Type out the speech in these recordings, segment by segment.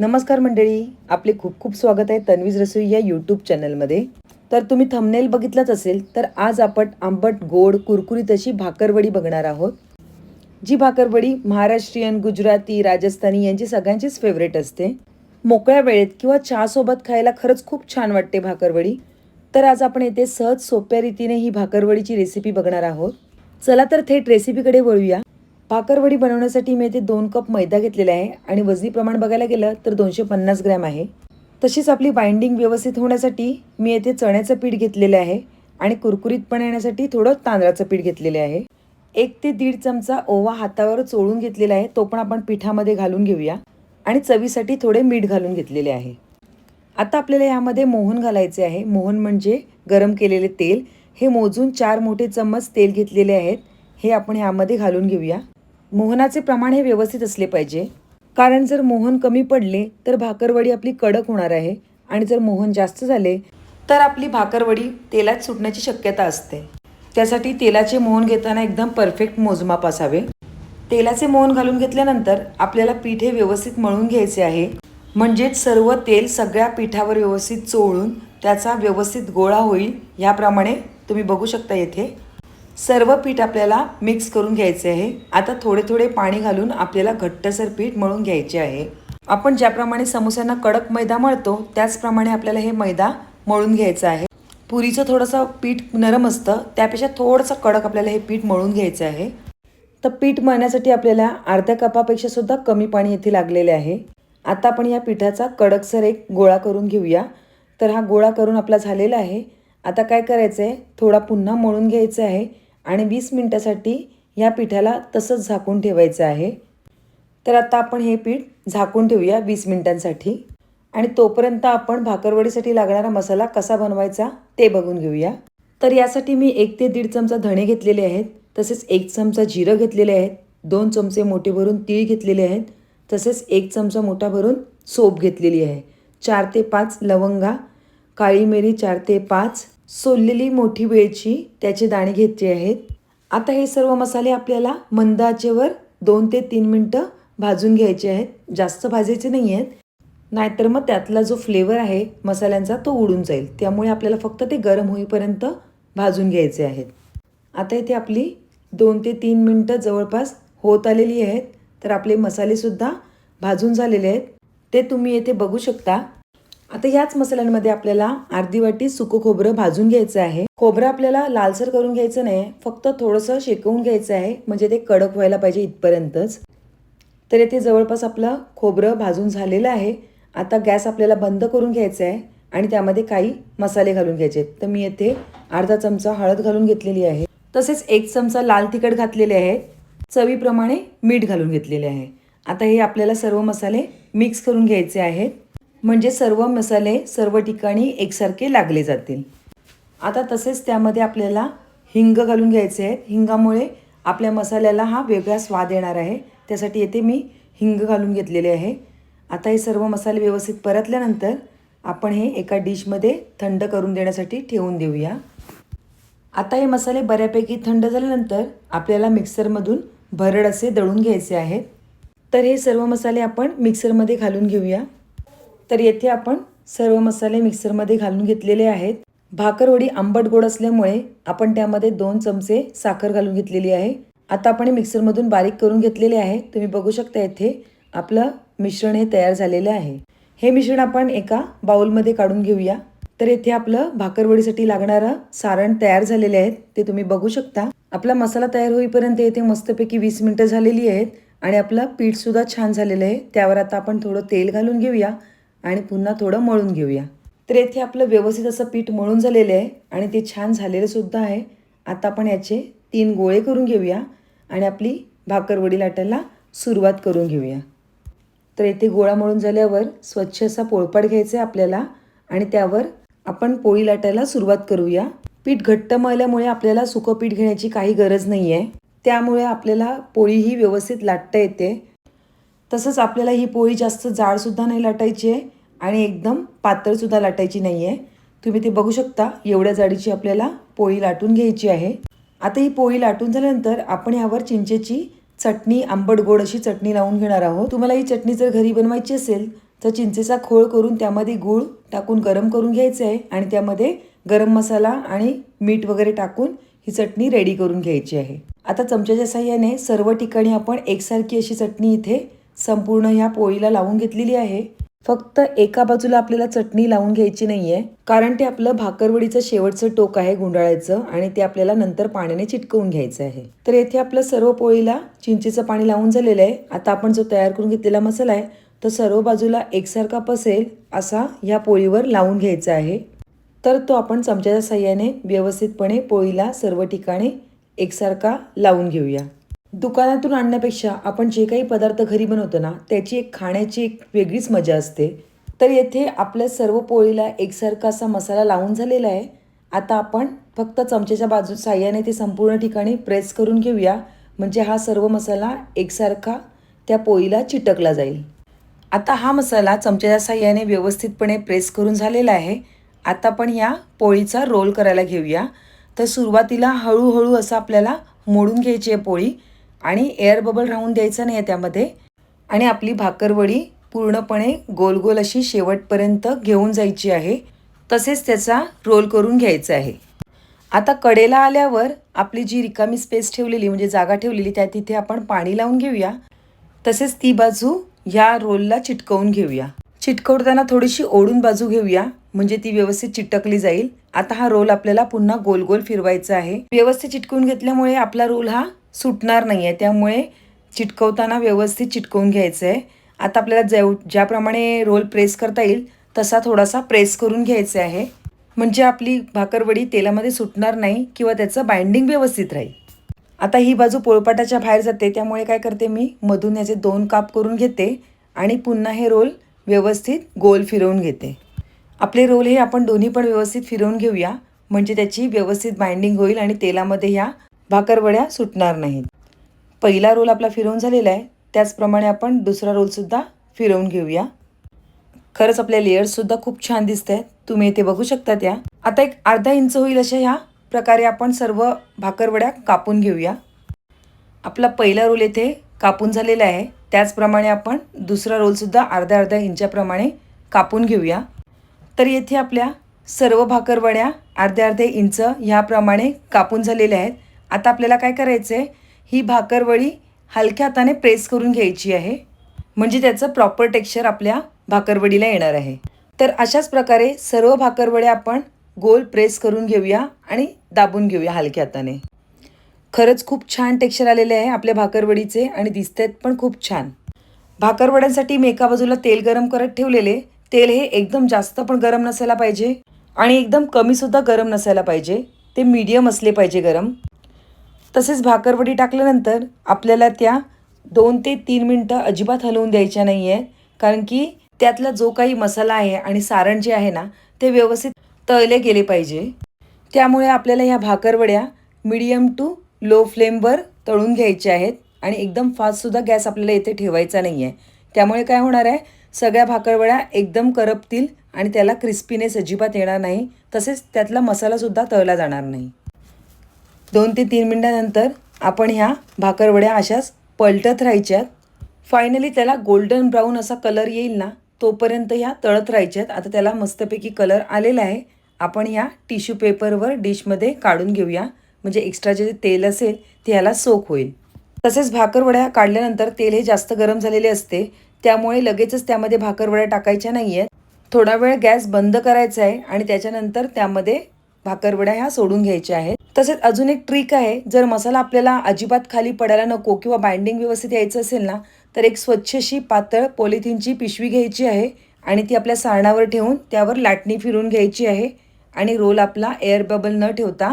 नमस्कार मंडळी आपले खूप खूप स्वागत आहे तन्वीज रसोई या यूट्यूब चॅनलमध्ये तर तुम्ही थंबनेल बघितलंच असेल तर आज आपण आंबट गोड कुरकुरीत अशी भाकरवडी बघणार आहोत. जी भाकरवडी महाराष्ट्रीयन गुजराती राजस्थानी यांची सगळ्यांचीच फेवरेट असते. मोकळ्या वेळेत किंवा चहासोबत खायला खरंच खूप छान वाटते भाकरवडी तर आज आपण येथे सहज सोप्या रीतीने ही भाकरवडीची रेसिपी बघणार आहोत. चला तर थेट रेसिपीकडे वळूया. भाकरवडी बनवण्यासाठी मी येथे दोन कप मैदा घेतलेला आहे आणि वजनी प्रमाण बघायला गेलं तर दोनशे पन्नास ग्रॅम आहे. तशीच आपली बाइंडिंग व्यवस्थित होण्यासाठी मी येथे चण्याचं पीठ घेतलेलं आहे आणि कुरकुरीतपणा येण्यासाठी थोडं तांदळाचं पीठ घेतलेलं आहे. एक ते दीड चमचा ओवा हातावर चोळून घेतलेला आहे तो पण आपण पिठामध्ये घालून घेऊया. आणि चवीसाठी थोडे मीठ घालून घेतलेले आहे. आता आपल्याला यामध्ये मोहन घालायचे आहे. मोहन म्हणजे गरम केलेले तेल. हे मोजून चार मोठे चम्मच तेल घेतलेले आहेत. हे आपण यामध्ये घालून घेऊया. मोहनाचे प्रमाण हे व्यवस्थित असले पाहिजे. कारण जर मोहन कमी पडले तर भाकरवडी आपली कडक होणार आहे. आणि जर मोहन जास्त झाले तर आपली भाकरवडी तेलात सुटण्याची शक्यता असते. त्यासाठी तेलाचे मोहन घेताना एकदम परफेक्ट मोजमाप असावे. तेलाचे मोहन घालून घेतल्यानंतर आपल्याला पीठ हे व्यवस्थित मळून घ्यायचे आहे. म्हणजेच सर्व तेल सगळ्या पिठावर व्यवस्थित चोळून त्याचा व्यवस्थित गोळा होईल याप्रमाणे तुम्ही बघू शकता येथे. सर्व पीठ आपल्याला मिक्स करून घ्यायचे आहे. आता थोडे थोडे पाणी घालून आपल्याला घट्टसर पीठ मळून घ्यायचे आहे. आपण ज्याप्रमाणे समोस्यांना कडक मैदा मळतो त्याचप्रमाणे आपल्याला हे मैदा मळून घ्यायचं आहे. पुरीचं थोडंसं पीठ नरम असतं त्यापेक्षा थोडंसं कडक आपल्याला हे पीठ मळून घ्यायचं आहे. तर पीठ मळण्यासाठी आपल्याला अर्ध्या कपापेक्षा सुद्धा कमी पाणी येथे लागलेले आहे. आता आपण या पिठाचा कडकसर एक गोळा करून घेऊया. तर हा गोळा करून आपला झालेला आहे. आता काय करायचं आहे थोडा पुन्हा मळून घ्यायचं आहे. आणि वीस मिनटासाठी या पिठाला तसंच झाकून ठेवायचं आहे. तर आता आपण हे पीठ झाकून ठेवूया वीस मिनटांसाठी. आणि तोपर्यंत आपण भाकरवडीसाठी लागणारा मसाला कसा बनवायचा ते बघून घेऊया. तर यासाठी मी एक ते दीड चमचा धणे घेतलेले आहेत तसेच एक चमचा जिरं घेतलेले आहेत दोन चमचे मोठे भरून तीळ घेतलेले आहेत तसेच एक चमचा मोठा भरून सोप घेतलेली आहे. चार ते पाच लवंगा काळी मिरी चार ते पाच सोललेली मोठी वेळची त्याचे दाणे घेतले आहेत. आता हे सर्व मसाले आपल्याला मंद आचेवर दोन ते तीन मिनटं भाजून घ्यायचे आहेत. जास्त भाजायचे नाही आहेत. नाहीतर मग त्यातला जो फ्लेवर आहे मसाल्यांचा तो उडून जाईल. त्यामुळे आपल्याला फक्त ते गरम होईपर्यंत भाजून घ्यायचे आहेत. आता इथे आपली दोन ते तीन मिनटं जवळपास होत आलेली आहेत. तर आपले मसालेसुद्धा भाजून झालेले आहेत. ते तुम्ही येथे बघू शकता. आता याच मसाल्यांमध्ये आपल्याला अर्धी वाटी सुकं खोबरं भाजून घ्यायचं आहे. खोबरं आपल्याला लालसर करून घ्यायचं नाही फक्त थोडंसं शेकवून घ्यायचं आहे म्हणजे ते कडक व्हायला पाहिजे इथपर्यंतच. तर येथे जवळपास आपलं खोबरं भाजून झालेलं आहे. आता गॅस आपल्याला बंद करून घ्यायचा आहे आणि त्यामध्ये काही मसाले घालून घ्यायचे आहेत. तर मी येथे अर्धा चमचा हळद घालून घेतलेली आहे. तसेच एक चमचा लाल तिखट घातलेले आहे. चवीप्रमाणे मीठ घालून घेतलेले आहे. आता हे आपल्याला सर्व मसाले मिक्स करून घ्यायचे आहेत. म्हणजे सर्व मसाले सर्व ठिकाणी एकसारखे लागले जातील. आता तसेच त्यामध्ये आपल्याला हिंग घालून घ्यायचे आहेत. हिंगामुळे आपल्या मसाल्याला हा वेगळा स्वाद येणार आहे. त्यासाठी येथे मी हिंग घालून घेतलेले आहे. आता हे सर्व मसाले व्यवस्थित परतल्यानंतर आपण हे एका डिशमध्ये थंड करून देण्यासाठी ठेवून देऊया. आता हे मसाले बऱ्यापैकी थंड झाल्यानंतर आपल्याला मिक्सरमधून भरड असे दळून घ्यायचे आहेत. तर हे सर्व मसाले आपण मिक्सरमध्ये घालून घेऊया. तर येथे आपण सर्व मसाले मिक्सरमध्ये घालून घेतलेले आहेत. भाकरवडी आंबट गोड असल्यामुळे आपण त्यामध्ये दोन चमचे साखर घालून घेतलेली आहे. आता आपण हे मिक्सरमधून बारीक करून घेतलेले आहे. तुम्ही बघू शकता येथे आपलं मिश्रण हे तयार झालेलं आहे. हे मिश्रण आपण एका बाउलमध्ये काढून घेऊया. तर येथे आपलं भाकरवडीसाठी लागणारं सारण तयार झालेले आहेत. ते तुम्ही बघू शकता. आपला मसाला तयार होईपर्यंत येथे मस्तपैकी वीस मिनटं झालेली आहेत आणि आपलं पीठसुद्धा छान झालेलं आहे. त्यावर आता आपण थोडं तेल घालून घेऊया. आणि पुन्हा थोडं मळून घेऊया. तर येथे आपलं व्यवस्थित असं पीठ मळून झालेलं आहे आणि ते छान झालेलं सुद्धा आहे. आता आपण याचे तीन गोळे करून घेऊया आणि आपली भाकरवडी लाटायला सुरुवात करून घेऊया. तर येथे गोळा मळून झाल्यावर स्वच्छ असा पोळपाट घ्यायचा आहे आपल्याला आणि त्यावर आपण पोळी लाटायला सुरुवात करूया. पीठ घट्ट मळल्यामुळे आपल्याला सुकं पीठ घेण्याची काही गरज नाही आहे त्यामुळे आपल्याला पोळी ही व्यवस्थित लाटता येते. तसंच आपल्याला ही पोळी जास्त जाडसुद्धा नाही लाटायची आहे आणि एकदम पातळसुद्धा लाटायची नाही आहे. तुम्ही ते बघू शकता एवढ्या जाडीची आपल्याला पोळी लाटून घ्यायची आहे. आता ही पोळी लाटून झाल्यानंतर आपण यावर चिंचेची चटणी आंबट गोड अशी चटणी लावून घेणार आहोत. तुम्हाला ही चटणी जर घरी बनवायची असेल तर चिंचेचा खोळ करून त्यामध्ये गूळ टाकून गरम करून घ्यायचं आहे आणि त्यामध्ये गरम मसाला आणि मीठ वगैरे टाकून ही चटणी रेडी करून घ्यायची आहे. आता चमच्याच्या साह्याने सर्व ठिकाणी आपण एकसारखी अशी चटणी इथे संपूर्ण ह्या पोळीला लावून घेतलेली आहे. फक्त एका बाजूला आपल्याला चटणी लावून घ्यायची नाहीये कारण ते आपलं भाकरवडीचं शेवटचं टोक आहे गुंडाळायचं आणि ते आपल्याला नंतर पाण्याने चिटकवून घ्यायचं आहे. तर येथे आपलं सर्व पोळीला चिंचेचं पाणी लावून झालेलं आहे. आता आपण जो तयार करून घेतलेला मसाला आहे तो सर्व बाजूला एकसारखा पसेल असा ह्या पोळीवर लावून घ्यायचा आहे. तर तो आपण चमच्याच्या साह्याने व्यवस्थितपणे पोळीला सर्व ठिकाणी एकसारखा लावून घेऊया. दुकानातून आणण्यापेक्षा आपण जे काही पदार्थ घरी बनवतो ना त्याची एक खाण्याची एक वेगळीच मजा असते. तर येथे आपल्या सर्व पोळीला एकसारखा असा मसाला लावून झालेला आहे. आता आपण फक्त चमच्याच्या बाजू साह्याने ते संपूर्ण ठिकाणी प्रेस करून घेऊया. म्हणजे हा सर्व मसाला एकसारखा त्या पोळीला चिटकला जाईल. आता हा मसाला चमच्याच्या साह्याने व्यवस्थितपणे प्रेस करून झालेला आहे. आता आपण या पोळीचा रोल करायला घेऊया. तर सुरुवातीला हळूहळू असं आपल्याला मोडून घ्यायची आहे पोळी. आणि एअर बबल राहून द्यायचा नाही आहे त्यामध्ये. आणि आपली भाकरवडी पूर्णपणे गोल गोल अशी शेवटपर्यंत घेऊन जायची आहे. तसेच त्याचा रोल करून घ्यायचा आहे. आता कडेला आल्यावर आपली जी रिकामी स्पेस ठेवलेली म्हणजे जागा ठेवलेली त्या तिथे आपण पाणी लावून घेऊया. तसेच ती बाजू ह्या रोलला चिटकवून घेऊया. चिटकवताना थोडीशी ओढून बाजू घेऊया म्हणजे ती व्यवस्थित चिटकली जाईल. आता हा रोल आपल्याला पुन्हा गोल गोल फिरवायचा आहे. व्यवस्थित चिटकवून घेतल्यामुळे आपला रोल हा सुटणार नाही आहे त्यामुळे चिटकवताना व्यवस्थित चिटकवून घ्यायचं आहे आता आपल्याला जेव ज्याप्रमाणे रोल प्रेस करता येईल तसा थोडासा प्रेस करून घ्यायचा आहे. म्हणजे आपली भाकरवडी तेलामध्ये सुटणार नाही किंवा त्याचं बाइंडिंग व्यवस्थित राहील. आता ही बाजू पोळपाटाच्या बाहेर जाते. त्यामुळे काय करते मी मधून याचे दोन काप करून घेते आणि पुन्हा हे रोल व्यवस्थित गोल फिरवून घेते. आपले रोल हे आपण दोन्ही पण व्यवस्थित फिरवून घेऊया. म्हणजे त्याची व्यवस्थित बाइंडिंग होईल आणि तेलामध्ये ह्या भाकरवड्या सुटणार नाहीत. पहिला रोल आपला फिरवून झालेला आहे. त्याचप्रमाणे आपण दुसरा रोलसुद्धा फिरवून घेऊया. खरंच आपल्या लेयर्ससुद्धा खूप छान दिसत आहेत तुम्ही इथे बघू शकता त्या आता एक अर्धा इंच होईल अशा ह्या प्रकारे आपण सर्व भाकरवड्या कापून घेऊया. आपला पहिला रोल येथे कापून झालेला आहे. त्याचप्रमाणे आपण दुसरा रोलसुद्धा अर्ध्या अर्ध्या इंचाप्रमाणे कापून घेऊया. तर येथे आपल्या सर्व भाकरवड्या अर्ध्या अर्धे इंच ह्याप्रमाणे कापून झालेल्या आहेत. आता आपल्याला काय करायचं आहे ही भाकरवडी हलक्या हाताने प्रेस करून घ्यायची आहे. म्हणजे त्याचं प्रॉपर टेक्स्चर आपल्या भाकरवडीला येणार आहे. तर अशाच प्रकारे सर्व भाकरवड्या आपण गोल प्रेस करून घेऊया आणि दाबून घेऊया हलक्या हाताने. खरंच खूप छान टेक्स्चर आलेले आहे आपल्या भाकरवडीचे आणि दिसत आहेत पण खूप छान. भाकरवड्यांसाठी मी एका बाजूला तेल गरम करत ठेवलेले. तेल हे एकदम जास्त पण गरम नसायला पाहिजे आणि एकदम कमीसुद्धा गरम नसायला पाहिजे. ते मीडियम असले पाहिजे गरम. तसेच भाकरवडी टाकल्यानंतर आपल्याला त्या दोन ते तीन मिनटं अजिबात हलवून द्यायच्या नाही आहे कारण की त्यातला जो काही मसाला आहे आणि सारण जे आहे ना ते व्यवस्थित तळले गेले पाहिजे. त्यामुळे आपल्याला ह्या भाकरवड्या मिडियम टू लो फ्लेमवर तळून घ्यायच्या आहेत आणि एकदम फास्टसुद्धा गॅस आपल्याला इथे ठेवायचा नाही आहे त्यामुळे काय होणार आहे? सगळ्या भाकरवड्या एकदम करपतील आणि त्याला क्रिस्पीनेस अजिबात येणार नाही. तसेच त्यातला मसालासुद्धा तळला जाणार नाही. दोन ते तीन मिनटानंतर आपण ह्या भाकरवड्या अशाच पलटत राहायच्यात. फायनली त्याला गोल्डन ब्राऊन असा कलर येईल ना तोपर्यंत ह्या तळत राहायच्यात. आता त्याला मस्तपैकी कलर आलेला आहे. आपण ह्या टिश्यू पेपरवर डिशमध्ये काढून घेऊया. म्हणजे एक्स्ट्रा जे तेल असेल ते ह्याला सोक होईल. तसेच भाकरवड्या काढल्यानंतर तेल हे जास्त गरम झालेले असते. त्यामुळे लगेचच त्यामध्ये भाकरवड्या टाकायच्या नाही आहेत थोडा वेळ गॅस बंद करायचा आहे आणि त्याच्यानंतर त्यामध्ये भाकरवड्या ह्या सोडून घ्यायच्या आहेत. तसेच अजून एक ट्रिक आहे जर मसाला आपल्याला अजिबात खाली पडायला नको किंवा बाइंडिंग व्यवस्थित यायचं असेल ना तर एक स्वच्छशी पातळ पॉलिथिनची पिशवी घ्यायची आहे आणि ती आपल्या सारणावर ठेवून त्यावर लाटणी फिरून घ्यायची आहे आणि रोल आपला एअर बबल न ठेवता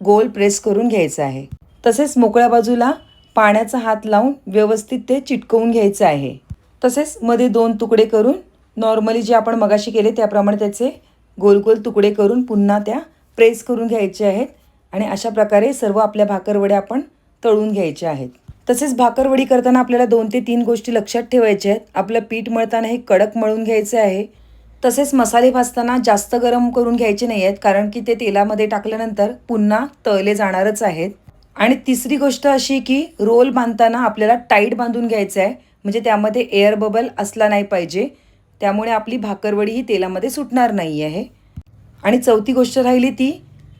गोल प्रेस करून घ्यायचा आहे. तसेच मोकळ्या बाजूला पाण्याचा हात लावून व्यवस्थित ते चिटकवून घ्यायचं आहे. तसेच मध्ये दोन तुकडे करून नॉर्मली जे आपण मगाशी केले त्याप्रमाणे त्याचे गोल गोल तुकडे करून पुन्हा त्या प्रेस करून घ्यायचे आहेत आणि अशा प्रकारे सर्व आपल्या भाकरवड्या आपण तळून घ्यायच्या आहेत. तसेच भाकरवडी करताना आपल्याला दोन ते तीन गोष्टी लक्षात ठेवायच्या आहेत. आपलं पीठ मळताना हे कडक मळून घ्यायचे आहे. तसेच मसाले भाजताना जास्त गरम करून घ्यायचे नाही आहेत कारण की ते तेलामध्ये टाकल्यानंतर पुन्हा तळले जाणारच आहेत. आणि तिसरी गोष्ट अशी की रोल बांधताना आपल्याला टाईट बांधून घ्यायचं आहे म्हणजे त्यामध्ये एअर बबल असला नाही पाहिजे. त्यामुळे आपली भाकरवडी ही तेलामध्ये सुटणार नाही आहे. आणि चौथी गोष्ट राहिली ती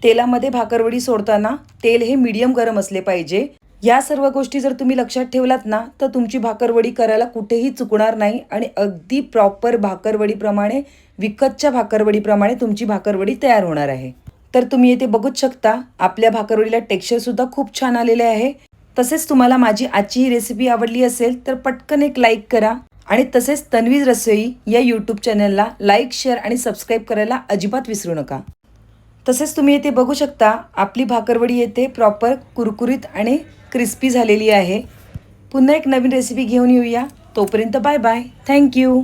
तेलामध्ये भाकरवडी सोडताना तेल हे मीडियम गरम असले पाहिजे. या सर्व गोष्टी जर तुम्ही लक्षात ठेवलात ना तर तुमची भाकरवडी करायला कुठेही चुकणार नाही आणि अगदी प्रॉपर भाकरवडीप्रमाणे विकतच्या भाकरवडीप्रमाणे तुमची भाकरवडी तयार होणार आहे. तर तुम्ही येथे बघूच शकता आपल्या भाकरवडीला टेक्स्चरसुद्धा खूप छान आलेले आहे. तसेच तुम्हाला माझी आजची ही रेसिपी आवडली असेल तर पटकन एक लाईक करा. आणि तसेच तन्वीज रसोई या यूट्यूब चॅनलला लाईक शेअर आणि सबस्क्राईब करायला अजिबात विसरू नका. तसेच तुम्ही येथे बघू शकता आपली भाकरवडी येथे प्रॉपर कुरकुरीत आणि क्रिस्पी झालेली आहे. पुन्हा एक नवीन रेसिपी घेऊन येऊया. तोपर्यंत बाय बाय थँक्यू